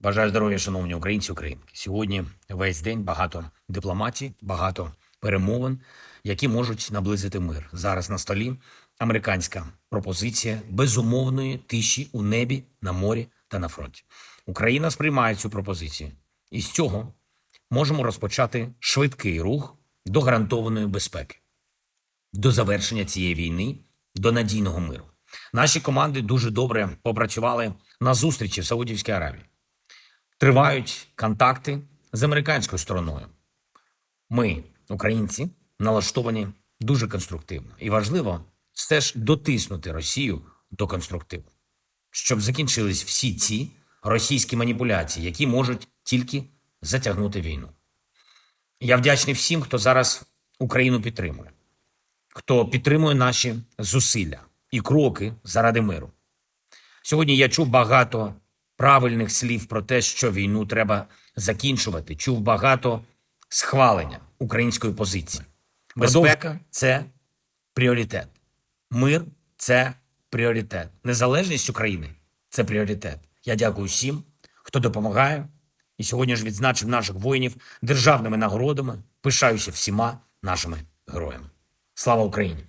Бажаю здоров'я, шановні українці, українки. Сьогодні весь день багато дипломатії, багато перемовин, які можуть наблизити мир. Зараз на столі американська пропозиція безумовної тиші у небі, на морі та на фронті. Україна сприймає цю пропозицію, і з цього можемо розпочати швидкий рух до гарантованої безпеки, до завершення цієї війни, до надійного миру. Наші команди дуже добре попрацювали на зустрічі в Саудівській Аравії. Тривають контакти з американською стороною. Ми, українці, налаштовані дуже конструктивно. І важливо все ж дотиснути Росію до конструктиву, щоб закінчились всі ці російські маніпуляції, які можуть тільки затягнути війну. Я вдячний всім, хто зараз Україну підтримує, хто підтримує наші зусилля і кроки заради миру. Сьогодні я чув багато правильних слів про те, що війну треба закінчувати. Чув багато схвалення української позиції. Безпека це пріоритет. Мир це пріоритет. Незалежність України це пріоритет. Я дякую всім, хто допомагає. І сьогодні ж відзначив наших воїнів державними нагородами. Пишаюся всіма нашими героями. Слава Україні!